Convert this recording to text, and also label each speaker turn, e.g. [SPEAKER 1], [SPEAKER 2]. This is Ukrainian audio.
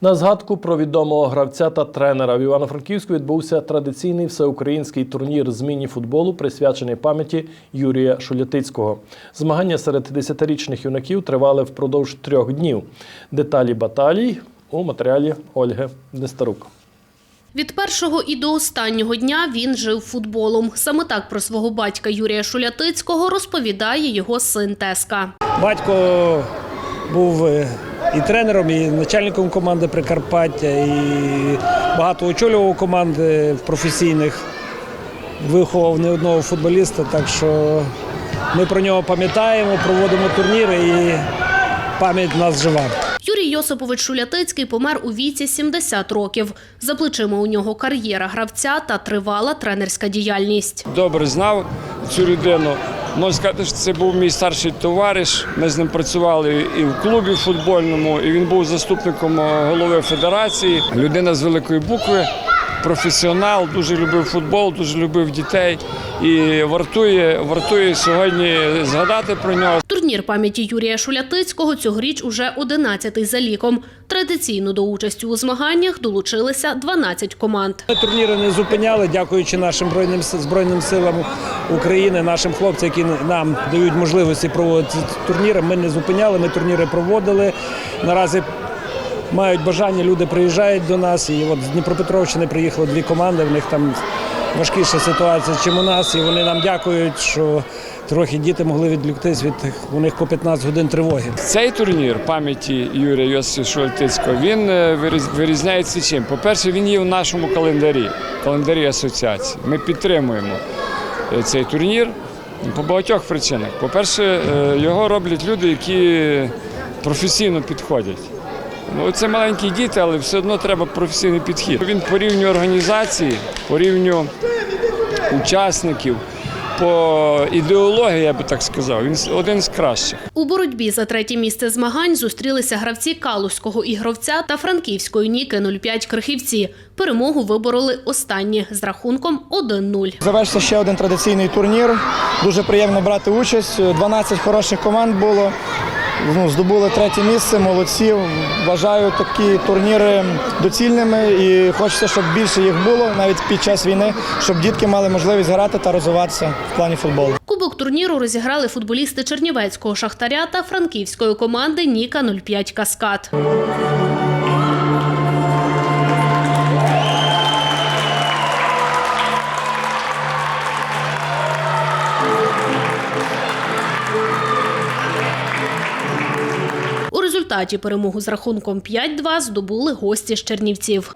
[SPEAKER 1] На згадку про відомого гравця та тренера в Івано-Франківську відбувся традиційний всеукраїнський турнір з міні-футболу, присвячений пам'яті Юрія Шулятицького. Змагання серед 10-річних юнаків тривали впродовж трьох днів. Деталі баталій у матеріалі Ольги Нестарук.
[SPEAKER 2] Від першого і до останнього дня він жив футболом. Саме так про свого батька Юрія Шулятицького розповідає його син Теска.
[SPEAKER 3] Батько був е, і тренером, і начальником команди Прикарпаття, і багато очолював команди професійних, виховав не одного футболіста, так що ми про нього пам'ятаємо, проводимо турніри і пам'ять в нас жива.
[SPEAKER 2] Юрій Йосипович Шулятицький помер у віці 70 років. За плечима у нього кар'єра гравця та тривала тренерська діяльність.
[SPEAKER 4] добре знав цю людину. Можна сказати, що це був мій старший товариш. Ми з ним працювали і в клубі футбольному, і він був заступником е, голови федерації. Людина з великої букви, професіонал, дуже любив футбол, дуже любив дітей. І вартує, вартує сьогодні згадати про нього.
[SPEAKER 2] Турнір пам'яті Юрія Шулятицького цьогоріч уже 11-й за ліком. Традиційно до участі у змаганнях долучилися 12 команд.
[SPEAKER 3] Турніри не зупиняли, дякуючи нашим збройним збройним силам України, нашим хлопцям, які нам дають можливості проводити турніри. Ми не зупиняли, ми турніри проводили. Наразі мають бажання, люди приїжджають до нас. І от з Дніпропетровщини приїхало дві команди. В них там важкіша ситуація, ніж у нас. І вони нам дякують, що трохи діти могли відліктись від у них по 15 годин тривоги.
[SPEAKER 4] Цей турнір пам'яті Юрія Йосифа Шултицького він е, вирізняється чим? По-перше, він є в нашому календарі, календарі асоціації. Ми підтримуємо е, цей турнір по багатьох причинах. По-перше, е, його роблять люди, які професійно підходять. Ну, це маленькі діти, але все одно треба професійний підхід. Він по рівню організації, по рівню учасників, по ідеології, я би так сказав, він один з кращих.
[SPEAKER 2] У боротьбі за третє місце змагань зустрілися гравці Калузького ігровця та Франківської Ніки 05 Крихівці. Перемогу вибороли останні з рахунком 1-0.
[SPEAKER 5] Завершився ще один традиційний турнір. Дуже приємно брати участь. 12 хороших команд було. Ну, здобули третє місце, молодці. Вважаю такі турніри доцільними і хочеться, щоб більше їх було навіть під час війни, щоб дітки мали можливість грати та розвиватися в плані футболу.
[SPEAKER 2] Кубок турніру розіграли футболісти Чернівецького шахтаря та франківської команди Ніка 05 Каскад. Результаті перемогу з рахунком 5-2 здобули гості з Чернівців.